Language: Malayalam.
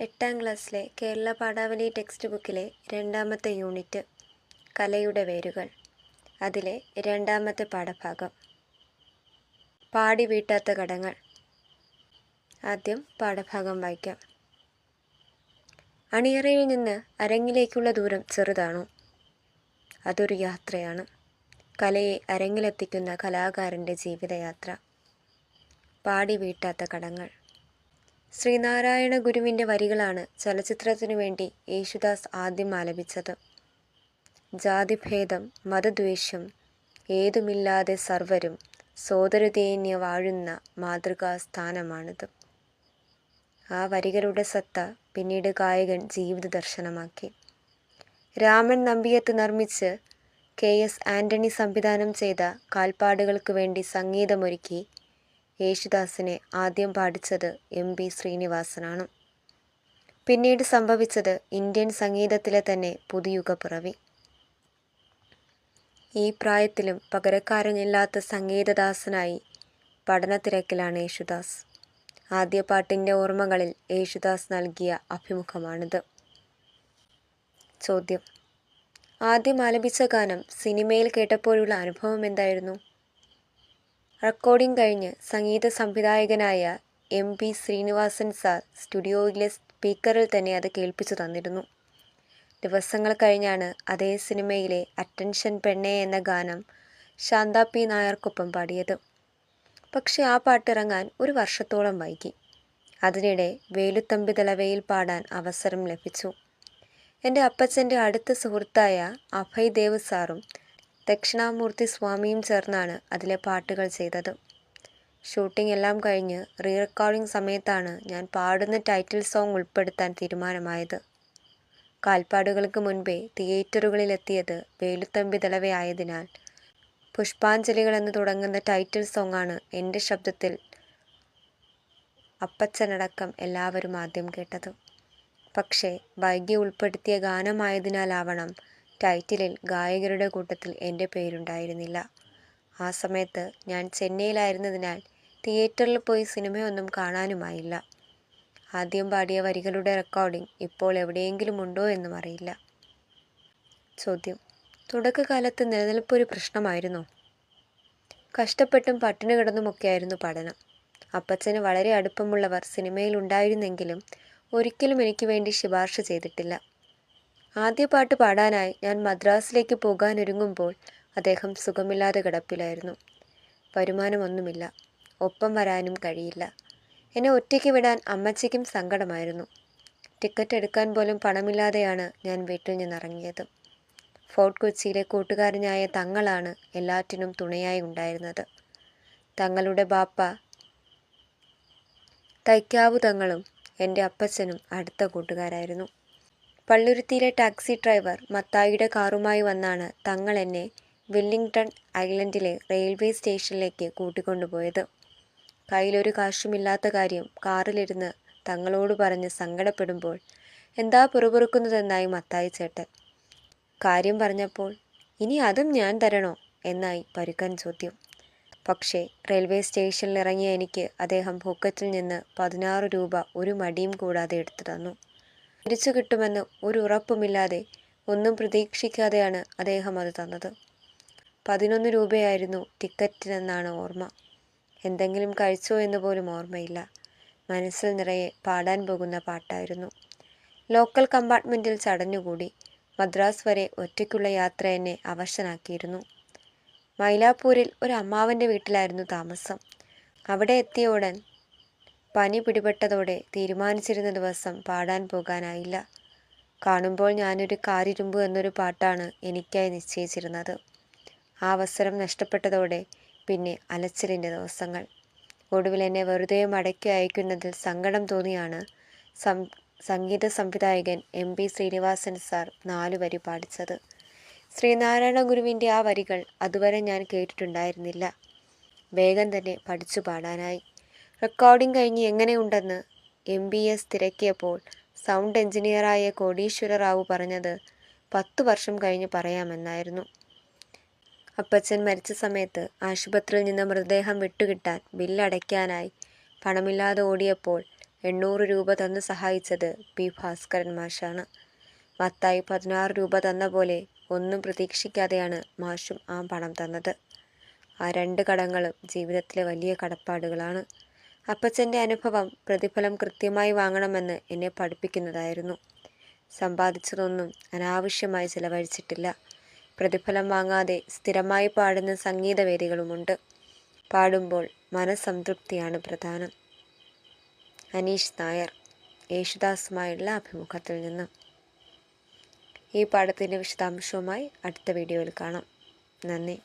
എട്ടാം ക്ലാസ്സിലെ കേരള പാഠാവലി ടെക്സ്റ്റ് ബുക്കിലെ രണ്ടാമത്തെ യൂണിറ്റ് കലയുടെ വേരുകൾ. അതിലെ രണ്ടാമത്തെ പാഠഭാഗം. പാടി വീട്ടാത്ത കടങ്ങൾ. ആദ്യം പാഠഭാഗം വായിക്കാം. അണിയറയിൽ നിന്ന് അരങ്ങിലേക്കുള്ള ദൂരം ചെറുതാണോ? അതൊരു യാത്രയാണ്. കലയെ അരങ്ങിലെത്തിക്കുന്ന കലാകാരന്റെ ജീവിതയാത്ര. പാടി വീട്ടാത്ത കടങ്ങൾ. ശ്രീനാരായണ ഗുരുവിന്റെ വരികളാണ് ചലച്ചിത്രത്തിനു വേണ്ടി യേശുദാസ് ആദ്യം ആലപിച്ചത്. ജാതിഭേദം മതദ്വേഷം ഏതുമില്ലാതെ സർവരും സോദരതേന്യ വാഴുന്ന മാതൃകാ സ്ഥാനമാണിത് ആ വരികളുടെ സത്ത പിന്നീട് ഗായകൻ ജീവിത ദർശനമാക്കി. രാമൻ നമ്പിയത്ത് നിർമ്മിച്ച് കെ എസ് ആന്റണി സംവിധാനം ചെയ്ത കാൽപ്പാടുകൾക്ക് വേണ്ടി സംഗീതമൊരുക്കി യേശുദാസിനെ ആദ്യം പാടിച്ചത് എം പി ശ്രീനിവാസനാണ്. പിന്നീട് സംഭവിച്ചത് ഇന്ത്യൻ സംഗീതത്തിലെ തന്നെ പുതുയുഗ പിറവി ഈ പ്രായത്തിലും പകരക്കാരനില്ലാത്ത സംഗീതദാസനായി പഠനത്തിരക്കിലാണ് യേശുദാസ്. ആദ്യ പാട്ടിന്റെ ഓർമ്മകളിൽ യേശുദാസ് നൽകിയ അഭിമുഖമാണിത്. ചോദ്യം. ആദ്യം ആലപിച്ച ഗാനം സിനിമയിൽ കേട്ടപ്പോഴുള്ള അനുഭവം എന്തായിരുന്നു? റെക്കോർഡിംഗ് കഴിഞ്ഞ് സംഗീത സംവിധായകനായ എം പി ശ്രീനിവാസൻ സാർ സ്റ്റുഡിയോയിലെ സ്പീക്കറിൽ തന്നെ അത് കേൾപ്പിച്ചു തന്നിരുന്നു. ദിവസങ്ങൾ കഴിഞ്ഞാണ് അതേ സിനിമയിലെ അറ്റൻഷൻ പെണ്ണേ എന്ന ഗാനം ശാന്ത പി നായർക്കൊപ്പം പാടിയത്. പക്ഷേ ആ പാട്ടിറങ്ങാൻ ഒരു വർഷത്തോളം വൈകി. അതിനിടെ വേലുത്തമ്പി തലവയിൽ പാടാൻ അവസരം ലഭിച്ചു. എന്റെ അപ്പച്ചന്റെ അടുത്ത സുഹൃത്തായ അഭയ് ദേവ് സാറും ദക്ഷിണാമൂർത്തി സ്വാമിയും ചേർന്നാണ് അതിലെ പാട്ടുകൾ ചെയ്തത്. ഷൂട്ടിംഗ് എല്ലാം കഴിഞ്ഞ് റീ റെക്കോർഡിംഗ് സമയത്താണ് ഞാൻ പാടുന്ന ടൈറ്റിൽ സോങ് ഉൾപ്പെടുത്താൻ തീരുമാനമായത്. കാൽപ്പാടുകൾക്ക് മുൻപേ തിയേറ്ററുകളിലെത്തിയത് വേലുത്തമ്പി തലവയായതിനാൽ പുഷ്പാഞ്ജലികൾ എന്ന് തുടങ്ങുന്ന ടൈറ്റിൽ സോങ്ങാണ് എന്റെ ശബ്ദത്തിൽ അപ്പച്ചനടക്കം എല്ലാവരും ആദ്യം കേട്ടത്. പക്ഷേ വൈകി ഉൾപ്പെടുത്തിയ ഗാനമായതിനാലാവണം ടൈറ്റിലിൽ ഗായകരുടെ കൂട്ടത്തിൽ എന്റെ പേരുണ്ടായിരുന്നില്ല. ആ സമയത്ത് ഞാൻ ചെന്നൈയിലായിരുന്നതിനാൽ തിയേറ്ററിൽ പോയി സിനിമയൊന്നും കാണാനുമായില്ല. ആദ്യം പാടിയ വരികളുടെ റെക്കോർഡിംഗ് ഇപ്പോൾ എവിടെയെങ്കിലും ഉണ്ടോ എന്നും അറിയില്ല. ചോദ്യം തുടക്കകാലത്ത് നിലനിൽപ്പ് ഒരു പ്രശ്നമായിരുന്നോ? കഷ്ടപ്പെട്ടും പട്ടിണി കിടന്നുമൊക്കെയായിരുന്നു പഠനം. അപ്പച്ചന് വളരെ അടുപ്പമുള്ളവർ സിനിമയിൽ ഉണ്ടായിരുന്നെങ്കിലും ഒരിക്കലും എനിക്ക് വേണ്ടി ശുപാർശ ചെയ്തിട്ടില്ല. ആദ്യ പാട്ട് പാടാനായി ഞാൻ മദ്രാസിലേക്ക് പോകാനൊരുങ്ങുമ്പോൾ അദ്ദേഹം സുഖമില്ലാതെ കിടപ്പിലായിരുന്നു. വരുമാനമൊന്നുമില്ല. ഒപ്പം വരാനും കഴിയില്ല. എന്നെ ഒറ്റയ്ക്ക് വിടാൻ അമ്മച്ചയ്ക്കും സങ്കടമായിരുന്നു. ടിക്കറ്റ് എടുക്കാൻ പോലും പണമില്ലാതെയാണ് ഞാൻ വീട്ടിൽ നിന്നിറങ്ങിയത്. ഫോർട്ട് കൊച്ചിയിലെ കൂട്ടുകാരനായ തങ്ങളാണ് എല്ലാറ്റിനും തുണയായി ഉണ്ടായിരുന്നത്. തങ്ങളുടെ ബാപ്പ തൈക്കാവു തങ്ങളും എന്റെ അപ്പച്ചനും അടുത്ത കൂട്ടുകാരായിരുന്നു. പള്ളുരുത്തിയിലെ ടാക്സി ഡ്രൈവർ മത്തായിയുടെ കാറുമായി വന്നാണ് തങ്ങൾ എന്നെ വെല്ലിംഗ്ടൺ ഐലൻഡിലെ റെയിൽവേ സ്റ്റേഷനിലേക്ക് കൂട്ടിക്കൊണ്ടുപോയത്. കയ്യിലൊരു കാശുമില്ലാത്ത കാര്യം കാറിലിരുന്ന് തങ്ങളോട് പറഞ്ഞ് സങ്കടപ്പെടുമ്പോൾ എന്താ പുറപുറുക്കുന്നതെന്നായി മത്തായി ചേട്ടൻ. കാര്യം പറഞ്ഞപ്പോൾ ഇനി അതും ഞാൻ തരണോ? എന്നായി പരുക്കൻ ചോദ്യം. പക്ഷേ റെയിൽവേ സ്റ്റേഷനിൽ ഇറങ്ങിയ എനിക്ക് അദ്ദേഹം പോക്കറ്റിൽ നിന്ന് പതിനാറ് രൂപ ഒരു മടിയും കൂടാതെ എടുത്തു തന്നു. തിരിച്ചു കിട്ടുമെന്ന് ഒരു ഉറപ്പുമില്ലാതെ ഒന്നും പ്രതീക്ഷിക്കാതെയാണ് അദ്ദേഹം അത് തന്നത്. പതിനൊന്ന് രൂപയായിരുന്നു ടിക്കറ്റിനെന്നാണ് ഓർമ്മ. എന്തെങ്കിലും കഴിച്ചോ എന്ന് പോലും ഓർമ്മയില്ല. മനസ്സിൽ നിറയെ പാടാൻ പോകുന്ന പാട്ടായിരുന്നു. ലോക്കൽ കമ്പാർട്ട്മെന്റിൽ ചടഞ്ഞുകൂടി മദ്രാസ് വരെ ഒറ്റയ്ക്കുള്ള യാത്ര എന്നെ അവശനാക്കിയിരുന്നു. മൈലാപ്പൂരിൽ ഒരു അമ്മാവന്റെ വീട്ടിലായിരുന്നു താമസം. അവിടെ എത്തിയ ഉടൻ പനി പിടിപെട്ടതോടെ തീരുമാനിച്ചിരുന്ന ദിവസം പാടാൻ പോകാനായില്ല. കാണുമ്പോൾ ഞാനൊരു കാരിരുമ്പ് എന്നൊരു പാട്ടാണ് എനിക്കായി നിശ്ചയിച്ചിരുന്നത്. ആ അവസരം നഷ്ടപ്പെട്ടതോടെ പിന്നെ അലച്ചിലിന്റെ ദിവസങ്ങൾ. ഒടുവിൽ എന്നെ വെറുതെ മടക്കി അയക്കുന്നതിൽ സങ്കടം തോന്നിയാണ് സംഗീത സംവിധായകൻ എം പി ശ്രീനിവാസൻ സാർ നാലു വരി പാടിച്ചത്. ശ്രീനാരായണ ഗുരുവിന്റെ ആ വരികൾ അതുവരെ ഞാൻ കേട്ടിട്ടുണ്ടായിരുന്നില്ല. വേഗം തന്നെ പഠിച്ചു പാടാനായി. റെക്കോർഡിംഗ് കഴിഞ്ഞ് എങ്ങനെയുണ്ടെന്ന് എം ബി എസ് തിരക്കിയപ്പോൾ സൗണ്ട് എഞ്ചിനീയറായ കോടീശ്വര റാവു പറഞ്ഞത് പത്തു വർഷം കഴിഞ്ഞ് പറയാമെന്നായിരുന്നു. അപ്പച്ചൻ മരിച്ച സമയത്ത് ആശുപത്രിയിൽ നിന്ന് മൃതദേഹം വിട്ടുകിട്ടാൻ ബില്ലടയ്ക്കാനായി പണമില്ലാതെ ഓടിയപ്പോൾ എണ്ണൂറ് രൂപ തന്ന് സഹായിച്ചത് പി ഭാസ്കരൻ മാഷാണ്. മത്തായി പതിനാറ് രൂപ തന്ന പോലെ ഒന്നും പ്രതീക്ഷിക്കാതെയാണ് മാഷും ആ പണം തന്നത്. ആ രണ്ട് കടങ്ങളും ജീവിതത്തിലെ വലിയ കടപ്പാടുകളാണ്. അപ്പച്ചന്റെ അനുഭവം പ്രതിഫലം കൃത്യമായി വാങ്ങണമെന്ന് എന്നെ പഠിപ്പിക്കുന്നതായിരുന്നു. സമ്പാദിച്ചതൊന്നും അനാവശ്യമായി ചിലവഴിച്ചിട്ടില്ല. പ്രതിഫലം വാങ്ങാതെ സ്ഥിരമായി പാടുന്ന സംഗീതവേദികളുമുണ്ട്. പാടുമ്പോൾ മനസംതൃപ്തിയാണ് പ്രധാനം. അനീഷ് നായർ യേശുദാസുമായുള്ള അഭിമുഖത്തിൽ നിന്ന്. ഈ പാഠത്തിന്റെ വിശദാംശവുമായി അടുത്ത വീഡിയോയിൽ കാണാം. നന്ദി.